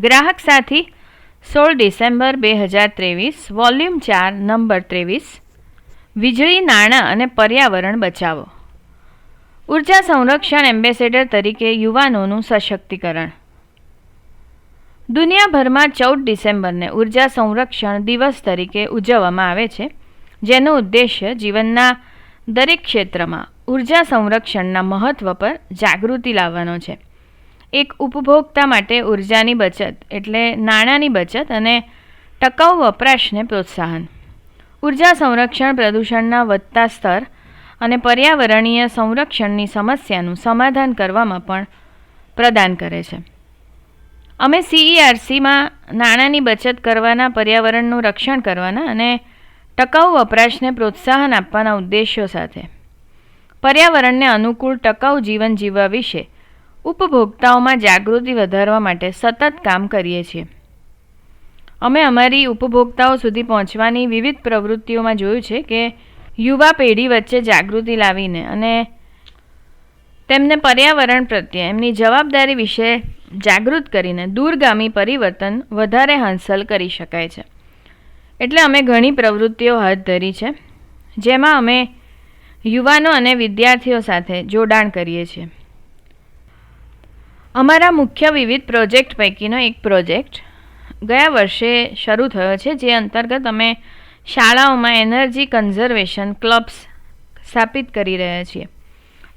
ગ્રાહક સાથી, સોળ ડિસેમ્બર બે હજાર ત્રેવીસ, વોલ્યુમ ચાર, નંબર ત્રેવીસ, વીજળી નાણાં અને પર્યાવરણ બચાવો. ઊર્જા સંરક્ષણ એમ્બેસેડર તરીકે યુવાનોનું સશક્તિકરણ. દુનિયાભરમાં ચૌદ ડિસેમ્બરને ઊર્જા સંરક્ષણ દિવસ તરીકે ઉજવવામાં આવે છે, જેનો ઉદ્દેશ્ય જીવનના દરેક ક્ષેત્રમાં ઊર્જા સંરક્ષણના મહત્ત્વ પર જાગૃતિ લાવવાનો છે. એક ઉપભોક્તા માટે ઉર્જાની બચત, એટલે નાણાંની બચત અને ટકાઉ વપરાશને પ્રોત્સાહન. ઊર્જા સંરક્ષણ પ્રદૂષણના વધતા સ્તર અને પર્યાવરણીય સંરક્ષણની સમસ્યાનું સમાધાન કરવામાં પણ પ્રદાન કરે છે. અમે સીઈઆરસીમાં નાણાંની બચત કરવાના, પર્યાવરણનું રક્ષણ કરવાના અને ટકાઉ વપરાશને પ્રોત્સાહન આપવાના ઉદ્દેશ્યો સાથે. પર્યાવરણને અનુકૂળ ટકાઉ જીવન જીવવા વિશે ઉપભોક્તાઓમાં જાગૃતિ વધારવા માટે સતત કામ કરીએ છીએ. અમે અમારી ઉપભોક્તાઓ સુધી પહોંચવાની વિવિધ પ્રવૃત્તિઓમાં જોયું છે કે યુવા પેઢી વચ્ચે જાગૃતિ લાવીને અને તેમને પર્યાવરણ પ્રત્યે એમની જવાબદારી વિશે જાગૃત કરીને દૂરગામી પરિવર્તન વધારે હાંસલ કરી શકાય છે. એટલે અમે ઘણી પ્રવૃત્તિઓ હાથ ધરી છે, જેમાં અમે યુવાનો અને વિદ્યાર્થીઓ સાથે જોડાણ કરીએ છીએ. અમારા મુખ્ય વિવિધ પ્રોજેક્ટ પૈકીનો એક પ્રોજેક્ટ ગયા વર્ષે શરૂ થયો છે, જે અંતર્ગત અમે શાળાઓમાં એનર્જી કન્ઝર્વેશન ક્લબ્સ સ્થાપિત કરી રહ્યા છીએ.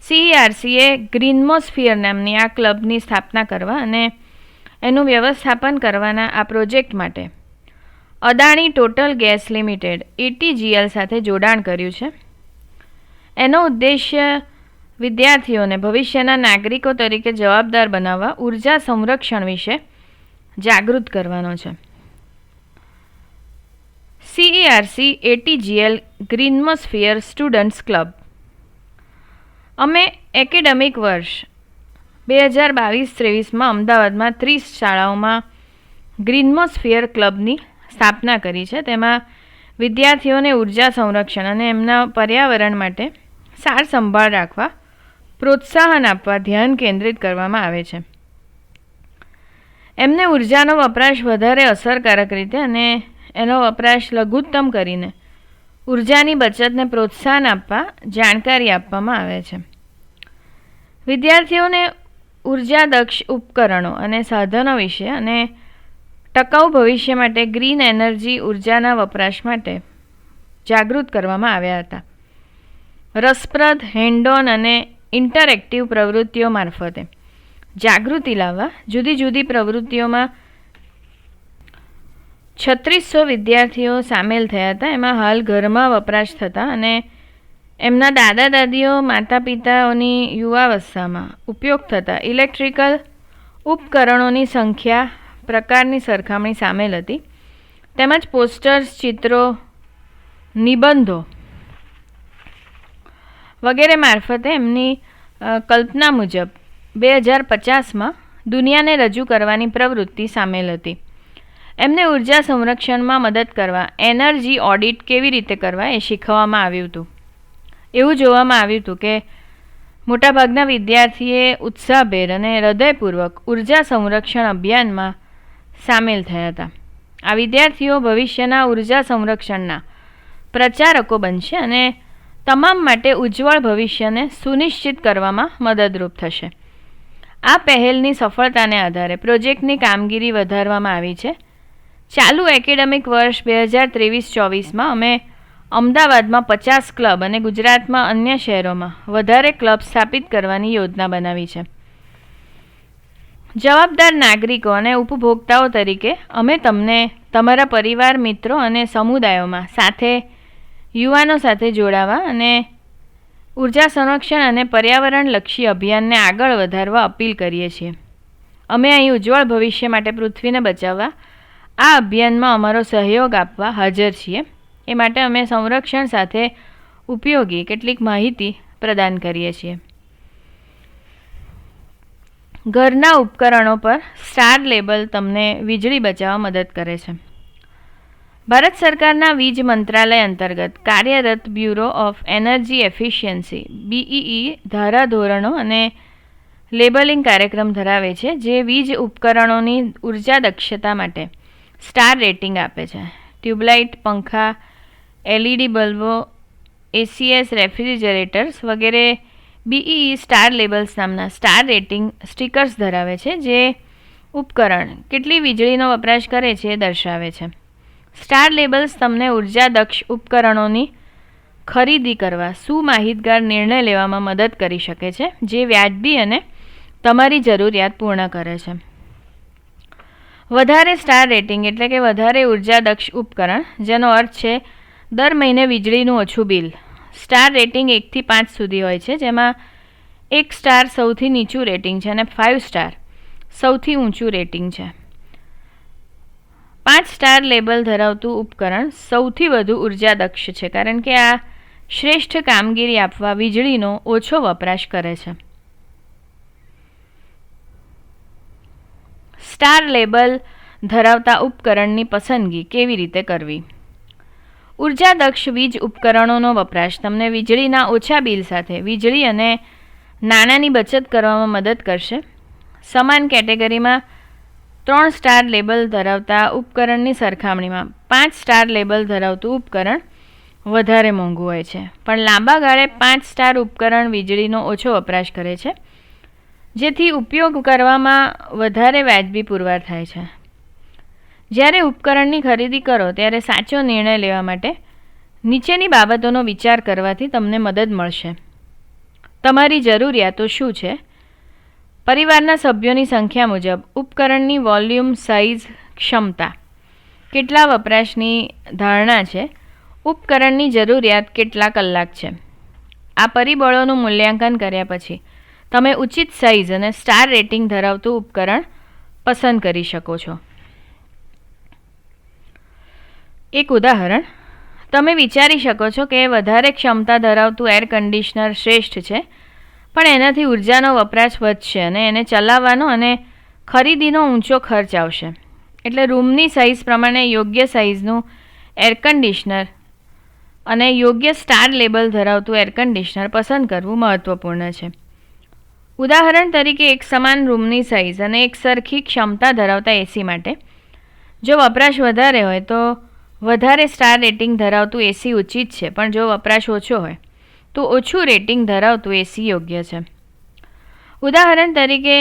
સીઈઆરસીએ ગ્રીનમોસ્ફિયર નામની આ ક્લબની સ્થાપના કરવા અને એનું વ્યવસ્થાપન કરવાના આ પ્રોજેક્ટ માટે Adani total gas limited ATGL સાથે જોડાણ કર્યું છે. એનો ઉદ્દેશ્ય વિદ્યાર્થીઓને ભવિષ્યના નાગરિકો તરીકે જવાબદાર બનાવવા ઊર્જા સંરક્ષણ વિશે જાગૃત કરવાનો છે. સીઈઆરસી એટીજીએલ ગ્રીનમોસ્ફિયર સ્ટુડન્ટ્સ ક્લબ અમે એકેડેમિક વર્ષ બે હજાર બાવીસ ત્રેવીસમાં અમદાવાદમાં ત્રીસ શાળાઓમાં ગ્રીનમોસ્ફિયર ક્લબની સ્થાપના કરી છે. તેમાં વિદ્યાર્થીઓને ઊર્જા સંરક્ષણ અને એમના પર્યાવરણ માટે સાર સંભાળ રાખવા પ્રોત્સાહન આપવા ધ્યાન કેન્દ્રિત કરવામાં આવે છે. એમને ઉર્જાનો વપરાશ વધારે અસરકારક રીતે અને એનો વપરાશ લઘુત્તમ કરીને ઉર્જાની બચતને પ્રોત્સાહન આપવા જાણકારી આપવામાં આવે છે. વિદ્યાર્થીઓને ઊર્જા દક્ષ ઉપકરણો અને સાધનો વિશે અને ટકાઉ ભવિષ્ય માટે ગ્રીન એનર્જી ઉર્જાના વપરાશ માટે જાગૃત કરવામાં આવ્યા હતા. રસપ્રદ હેન્ડોન અને ઇન્ટરેક્ટિવ પ્રવૃત્તિઓ મારફતે. જાગૃતિ લાવવા, જુદી જુદી પ્રવૃત્તિઓમાં છત્રીસો વિદ્યાર્થીઓ સામેલ થયા હતા. એમાં હાલ ઘરમાં વપરાશ થતા અને એમના દાદા દાદીઓ, માતા પિતાઓની યુવાવસ્થામાં ઉપયોગ થતા. ઇલેક્ટ્રિકલ ઉપકરણોની સંખ્યા પ્રકારની સરખામણી સામેલ હતી. તેમજ પોસ્ટર્સ, ચિત્રો, નિબંધો વગેરે મારફતે એમની કલ્પના મુજબ બે હજાર પચાસમાં દુનિયાને રજૂ કરવાની પ્રવૃત્તિ સામેલ હતી. એમને ઊર્જા સંરક્ષણમાં મદદ કરવા, એનર્જી ઓડિટ કેવી રીતે કરવા એ શીખવવામાં આવ્યું હતું. એવું જોવામાં આવ્યું હતું કે મોટાભાગના વિદ્યાર્થીએ ઉત્સાહભેર અને હૃદયપૂર્વક ઊર્જા સંરક્ષણ અભિયાનમાં સામેલ થયા હતા. આ વિદ્યાર્થીઓ ભવિષ્યના ઊર્જા સંરક્ષણના પ્રચારકો બનશે અને તમામ માટે ઉજ્જવળ ભવિષ્યને સુનિશ્ચિત કરવામાં મદદરૂપ થશે. આ પહેલની સફળતાને આધારે પ્રોજેક્ટની કામગીરી વધારવામાં આવી છે. ચાલુ એકેડેમિક વર્ષ બે હજાર ત્રેવીસ ચોવીસમાં અમે અમદાવાદમાં પચાસ ક્લબ અને ગુજરાતમાં અન્ય શહેરોમાં વધારે ક્લબ સ્થાપિત કરવાની યોજના બનાવી છે. જવાબદાર નાગરિકો અને ઉપભોક્તાઓ તરીકે અમે તમને, તમારા પરિવાર, મિત્રો અને સમુદાયોમાં સાથે યુવાનો સાથે જોડાવા અને ઊર્જા સંરક્ષણ અને પર્યાવરણલક્ષી અભિયાનને આગળ વધારવા અપીલ કરીએ છીએ. અમે અહીં ઉજ્જવળ ભવિષ્ય માટે પૃથ્વીને બચાવવા, આ અભિયાનમાં અમારો સહયોગ આપવા હાજર છીએ. એ માટે અમે સંરક્ષણ સાથે ઉપયોગી કેટલીક માહિતી પ્રદાન કરીએ છીએ. ઘરના ઉપકરણો પર સ્ટાર લેબલ તમને વીજળી બચાવવા મદદ કરે છે. ભારત સરકારના વીજ મંત્રાલય અંતર્ગત કાર્યરત bureau of energy efficiency, BEE ધારાધોરણો અને લેબલિંગ કાર્યક્રમ ધરાવે છે, જે વીજ ઉપકરણોની ઊર્જા દક્ષતા માટે સ્ટાર રેટિંગ આપે છે. ટ્યુબલાઇટ, પંખા, એલઈડી બલ્બો, એસીએસ, રેફ્રિજરેટર્સ વગેરે બીઈઈ સ્ટાર લેબલ્સ નામના સ્ટાર રેટિંગ સ્ટીકર્સ ધરાવે છે, જે ઉપકરણ કેટલી વીજળીનો વપરાશ કરે છે એ દર્શાવે છે. સ્ટાર લેબલ્સ તમને ઊર્જા દક્ષ ઉપકરણોની ખરીદી કરવા સુમાહિતગાર નિર્ણય લેવામાં મદદ કરી શકે છે, જે વ્યાજબી અને તમારી જરૂરિયાત પૂર્ણ કરે છે. વધારે સ્ટાર રેટિંગ એટલે કે વધારે ઊર્જા દક્ષ ઉપકરણ, જેનો અર્થ છે દર મહિને વીજળીનું ઓછું બિલ. સ્ટાર રેટિંગ એકથી પાંચ સુધી હોય છે, જેમાં એક સ્ટાર સૌથી નીચું રેટિંગ છે અને ફાઇવ સ્ટાર સૌથી ઊંચું રેટિંગ છે. પાંચ સ્ટાર લેબલ ધરાવતું ઉપકરણ સૌથી વધુ ઊર્જા દક્ષ છે, કારણ કે આ શ્રેષ્ઠ કામગીરી આપવા વીજળીનો ઓછો વપરાશ કરે છે. સ્ટાર લેબલ ધરાવતા ઉપકરણની પસંદગી કેવી રીતે કરવી? ઊર્જા દક્ષ વીજ ઉપકરણોનો વપરાશ તમને વીજળીના ઓછા બિલ સાથે વીજળી અને નાણાંની બચત કરવામાં મદદ કરશે. સમાન કેટેગરીમાં ત્રણ સ્ટાર લેબલ ધરાવતા ઉપકરણની સરખામણીમાં પાંચ સ્ટાર લેબલ ધરાવતું ઉપકરણ વધારે મોંઘું હોય છે. પણ લાંબા ગાળે પાંચ સ્ટાર ઉપકરણ વીજળીનો ઓછો વપરાશ કરે છે, જેથી ઉપયોગ કરવામાં વધારે વ્યાજબી પુરવાર થાય છે. જ્યારે ઉપકરણની ખરીદી કરો, ત્યારે સાચો નિર્ણય લેવા માટે નીચેની બાબતોનો વિચાર કરવાથી તમને મદદ મળશે. તમારી જરૂરિયાતો શું છે? પરિવારના સભ્યોની સંખ્યા મુજબ ઉપકરણની વોલ્યુમ, સાઇઝ, ક્ષમતા. કેટલા વપરાશની ધારણા છે? ઉપકરણની જરૂરિયાત કેટલા કલાક છે? આ પરિબળોનું મૂલ્યાંકન કર્યા પછી તમે ઉચિત સાઇઝ અને સ્ટાર રેટિંગ ધરાવતું ઉપકરણ પસંદ કરી શકો છો. એક ઉદાહરણ. તમે વિચારી શકો છો કે વધારે ક્ષમતા ધરાવતું એર કન્ડિશનર શ્રેષ્ઠ છે. પણ એનાથી ઉર્જાનો વપરાશ વધશે અને એને ચલાવવાનો અને ખરીદીનો ઊંચો ખર્ચ આવશે. એટલે રૂમની સાઇઝ પ્રમાણે યોગ્ય સાઇઝનું એર કન્ડિશનર અને યોગ્ય સ્ટાર લેબલ ધરાવતું એર કન્ડિશનર પસંદ કરવું મહત્ત્વપૂર્ણ છે. ઉદાહરણ તરીકે એક સમાન રૂમની સાઇઝ અને એક સરખી ક્ષમતા ધરાવતા એસી માટે જો વપરાશ વધારે હોય તો વધારે સ્ટાર રેટિંગ ધરાવતું એસી ઉચિત છે, પણ જો વપરાશ ઓછો હોય તો ઓછું રેટિંગ ધરાવતું એસી યોગ્ય છે. ઉદાહરણ તરીકે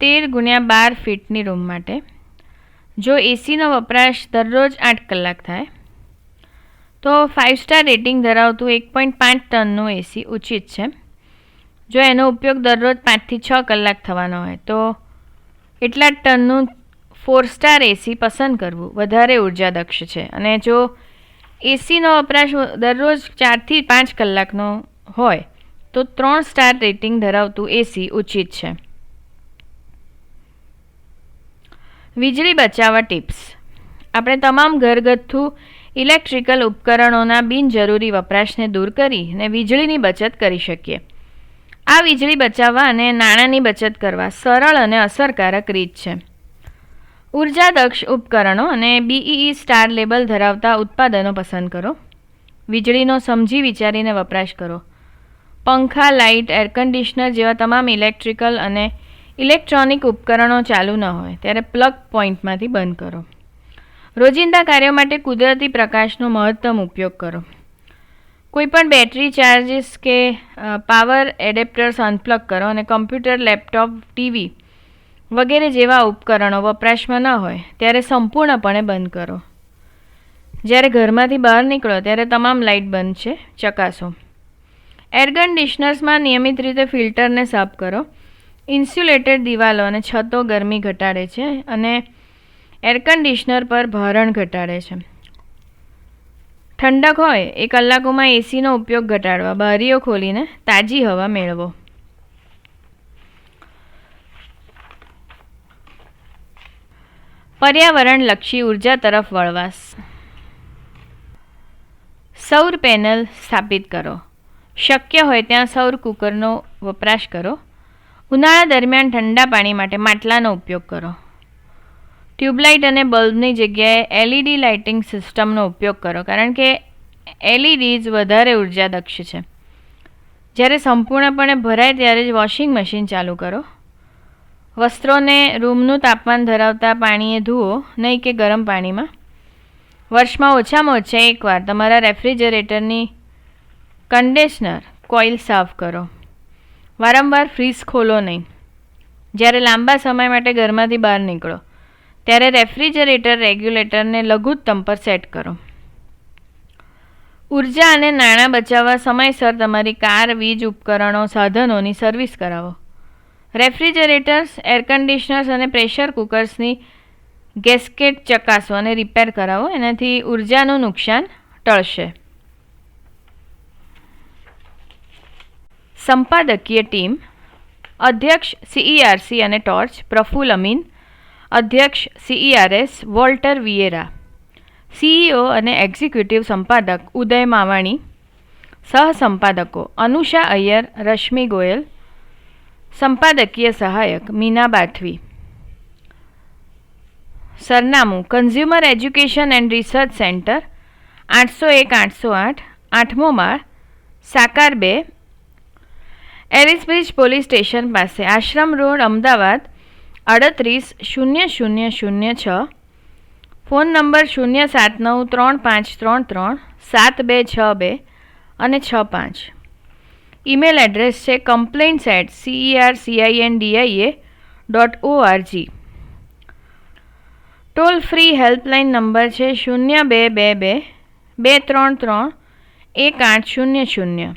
તેર ગુણ્યા બાર ફીટની રૂમ માટે. જો એસીનો વપરાશ દરરોજ આઠ કલાક થાય, તો ફાઇવ સ્ટાર રેટિંગ ધરાવતું એક પોઈન્ટ પાંચ ટનનું એસી ઉચિત છે. જો એનો ઉપયોગ દરરોજ પાંચથી છ કલાક થવાનો હોય, તો એટલા ટનનું ફોર સ્ટાર એસી પસંદ કરવું વધારે ઊર્જા દક્ષ છે. અને જો એસીનો વપરાશ દરરોજ ચારથી પાંચ કલાકનો હોય, તો ત્રણ સ્ટાર રેટિંગ ધરાવતું એસી ઉચિત છે. વીજળી બચાવવા ટિપ્સ. આપણે તમામ ઘરગથ્થુ ઇલેક્ટ્રિકલ ઉપકરણોના બિનજરૂરી વપરાશને દૂર કરીને વીજળીની બચત કરી શકીએ. આ વીજળી બચાવવા અને નાણાંની બચત કરવા સરળ અને અસરકારક રીત છે. ઊર્જા દક્ષ ઉપકરણો અને બીઈઈ સ્ટાર લેબલ ધરાવતા ઉત્પાદનો પસંદ કરો. વીજળીનો સમજી વિચારીને વપરાશ કરો. પંખા, લાઇટ, એર કન્ડિશનર જેવા તમામ ઇલેક્ટ્રિકલ અને ઇલેક્ટ્રોનિક ઉપકરણો ચાલુ ન હોય ત્યારે પ્લગ પોઈન્ટમાંથી બંધ કરો. રોજિંદા કાર્યો માટે કુદરતી પ્રકાશનો મહત્તમ ઉપયોગ કરો. કોઈપણ બેટરી, ચાર્જીસ કે પાવર એડેપ્ટર્સ અનપ્લગ કરો અને કમ્પ્યુટર, લેપટોપ, ટીવી વગેરે જેવા ઉપકરણો વપરાશમાં ન હોય, ત્યારે સંપૂર્ણપણે બંધ કરો. જ્યારે ઘરમાંથી બહાર નીકળો, ત્યારે તમામ લાઇટ બંધ છે, ચકાસો. એર કન્ડિશનર્સમાં નિયમિત રીતે ફિલ્ટરને સાફ કરો. ઇન્સ્યુલેટેડ દિવાલો અને છતો ગરમી ઘટાડે છે અને એર કન્ડિશનર પર ભારણ ઘટાડે છે. ઠંડક હોય, એ કલાકોમાં એસીનો ઉપયોગ ઘટાડવા, બારીઓ ખોલીને તાજી હવા મેળવો. પર્યાવરણલક્ષી ઊર્જા તરફ વળવાશ સૌર પેનલ સ્થાપિત કરો. શક્ય હોય ત્યાં સૌર કુકરનો વપરાશ કરો. ઉનાળા દરમિયાન ઠંડા પાણી માટે માટલાનો ઉપયોગ કરો. ટ્યુબલાઇટ અને બલ્બની જગ્યાએ એલઈડી લાઇટિંગ સિસ્ટમનો ઉપયોગ કરો, કારણ કે એલઈડીઝ વધારે ઊર્જા દક્ષ છે. જ્યારે સંપૂર્ણપણે ભરાય ત્યારે જ વોશિંગ મશીન ચાલુ કરો. વસ્ત્રોને રૂમનું તાપમાન ધરાવતા પાણીએ ધુઓ, નહીં કે ગરમ પાણીમાં. વર્ષમાં ઓછામાં ઓછા એકવાર તમારા રેફ્રિજરેટરની કન્ડિશનર કોઇલ સાફ કરો. વારંવાર ફ્રીઝ ખોલો નહીં. જ્યારે લાંબા સમય માટે ઘરમાંથી બહાર નીકળો, ત્યારે રેફ્રિજરેટર રેગ્યુલેટરને લઘુત્તમ પર સેટ કરો. ઊર્જા અને નાણાં બચાવવા સમયસર તમારી કાર, વીજ ઉપકરણો, સાધનોની સર્વિસ કરાવો. રેફ્રિજરેટર્સ, એર કન્ડિશનર્સ અને પ્રેશર કુકર્સની ગેસ્કેટ ચકાસો અને રિપેર કરાવો. એનાથી ઉર્જાનું નુકસાન ટળશે. સંપાદકીય ટીમ, અધ્યક્ષ સીઈઆરસી અને ટોર્ચ, પ્રફુલ અમીન, અધ્યક્ષ સીઈઆરએસ વોલ્ટર વિયેરા સીઈઓ અને એક્ઝિક્યુટિવ સંપાદક ઉદય માવાણી સહસંપાદકો અનુષા અય્યર, રશ્મિ ગોયલ સંપાદકીય સહાયક મીના બાઠવી સરનામું consumer education and research centre આઠસો એક, આઠસો આઠ, આઠમો માળ, સાકાર બે. એરિસબ્રિજ પોલીસ સ્ટેશન પાસે આશ્રમ રોડ, અમદાવાદ અડત્રીસ શૂન્ય શૂન્ય શૂન્ય છ. ફોન નંબર શૂન્ય સાત નવ, ત્રણ, પાંચ, ત્રણ ત્રણ, સાત બે, છ બે અને છ પાંચ. ઈમેલ એડ્રેસ છે complaints at CER CIN DIA dot ORG toll free helpline number છે શૂન્ય બે બે બે બે ત્રણ ત્રણ એક આઠ શૂન્ય શૂન્ય.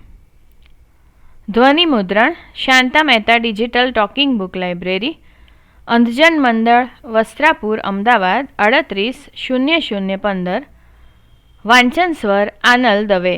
ધ્વનિ મુદ્રણ, Shanta Mehta digital talking book library, Andhjan Mandal, Vastrapur, Ahmedabad, અડત્રીસ, શૂન્ય શૂન્ય પંદર, વાંચન સ્વર, આનલ દવે.